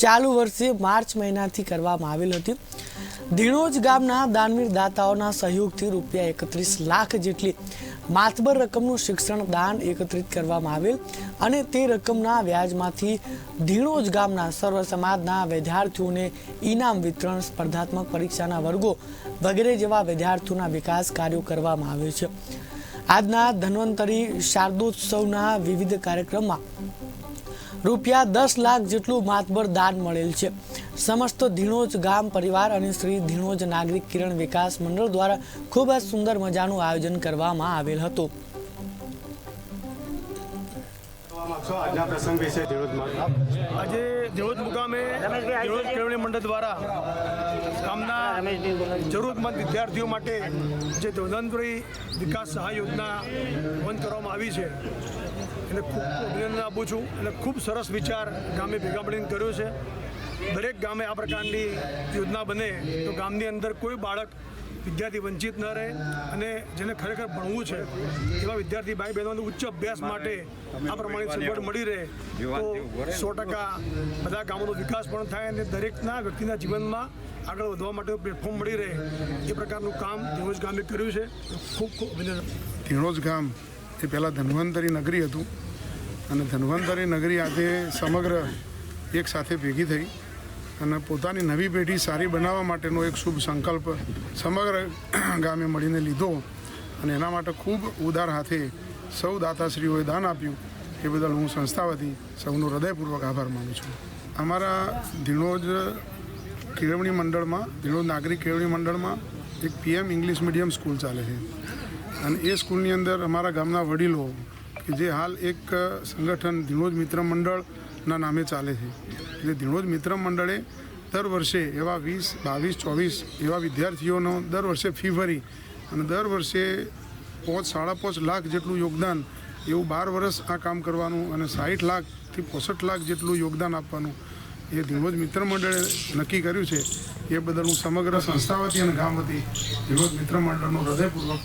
ચાલુ વર્ષે માર્ચ મહિનાથી કરવામાં આવેલ હતી. ધીણોજ ગામના દાનવીર દાતાઓના સહયોગથી રૂપિયા એકત્રીસ લાખ જેટલી માતબર રકમનું શિક્ષણ દાન એકત્રિત કરવામાં આવેલ અને તે રકમના વ્યાજમાંથી ધીણોજ ગામના સર્વ સમાજના વિદ્યાર્થીઓને ઇનામ વિતરણ, સ્પર્ધાત્મક પરીક્ષાના વર્ગો વગેરે જેવા વિદ્યાર્થીઓના વિકાસ કાર્યો કરવામાં આવે છે. આજના ધન્વંતરી શારદોત્સવના વિવિધ કાર્યક્રમમાં રૂપિયા દસ લાખ જેટલું માતબર દાન મળેલ છે. સમસ્ત ધીણોજ ગામ પરિવાર અને શ્રી ધીણોજ નાગરિક કિરણ વિકાસ મંડળ દ્વારા ખૂબ જ સુંદર મજાનું આયોજન કરવામાં આવેલ હતું. આજે દેવોદ મુકામે દેવોદ કેળવણી મંડળ દ્વારા ગામના જરૂરતમંદ વિદ્યાર્થીઓ માટે જે ધોધનપુરી વિકાસ સહાય યોજના બંધ કરવામાં આવી છે, એને ખૂબ અભિનંદન આપું છું અને ખૂબ સરસ વિચાર ગામે ભેગા મળીને કર્યો છે. દરેક ગામે આ પ્રકારની યોજના બને તો ગામની અંદર કોઈ બાળક વિદ્યાર્થી વંચિત ન રહે અને જેને ખરેખર ભણવું છે એવા વિદ્યાર્થી ભાઈ બહેનોને ઉચ્ચ અભ્યાસ માટે આ પ્રમાણે સગવડ મળી રહે તો સો ટકા બધા ગામોનો વિકાસ પણ થાય અને દરેકના વ્યક્તિના જીવનમાં આગળ વધવા માટે પ્લેટફોર્મ મળી રહે. એ પ્રકારનું કામ દેવોજ ગામે કર્યું છે. ખૂબ ખૂબ અભિનંદન. ધીણોજ ગામ એ પહેલાં ધન્વંતરી નગરી હતું. અને ધન્વંતરી નગરી આજે સમગ્ર એક સાથે ભેગી થઈ. અને પોતાની નવી પેઢી સારી બનાવવા માટેનો એક શુભ સંકલ્પ સમગ્ર ગામે મળીને લીધો. અને એના માટે ખૂબ ઉદાર હાથે સૌ દાતાશ્રીઓએ દાન આપ્યું. એ બદલ હું સંસ્થા વતી સૌનો હૃદયપૂર્વક આભાર માનું છું. અમારા ધીણોજ કેળવણી મંડળમાં ધીણોજ નાગરિક કેળવણી મંડળમાં એક પીએમ ઇંગ્લિશ મીડિયમ સ્કૂલ ચાલે છે. અને એ સ્કૂલની અંદર અમારા ગામના વડીલો કે જે હાલ એક સંગઠન ધીણોજ મિત્ર મંડળના નામે ચાલે છે. એટલે ધીણોજ મિત્ર મંડળે દર વર્ષે એવા વીસ, બાવીસ, ચોવીસ એવા વિદ્યાર્થીઓનો દર વર્ષે ફી ભરી અને દર વર્ષે પાંચ, સાડા પાંચ લાખ જેટલું યોગદાન એવું બાર વર્ષ આ કામ કરવાનું અને સાઠ લાખથી પોસઠ લાખ જેટલું યોગદાન આપવાનું એ ધીણોજ મિત્ર મંડળે નક્કી કર્યું છે. એ બદલ હું સમગ્ર સંસ્થા વતી અને ગામ વતી ધીણોજ મિત્ર મંડળનો હૃદયપૂર્વક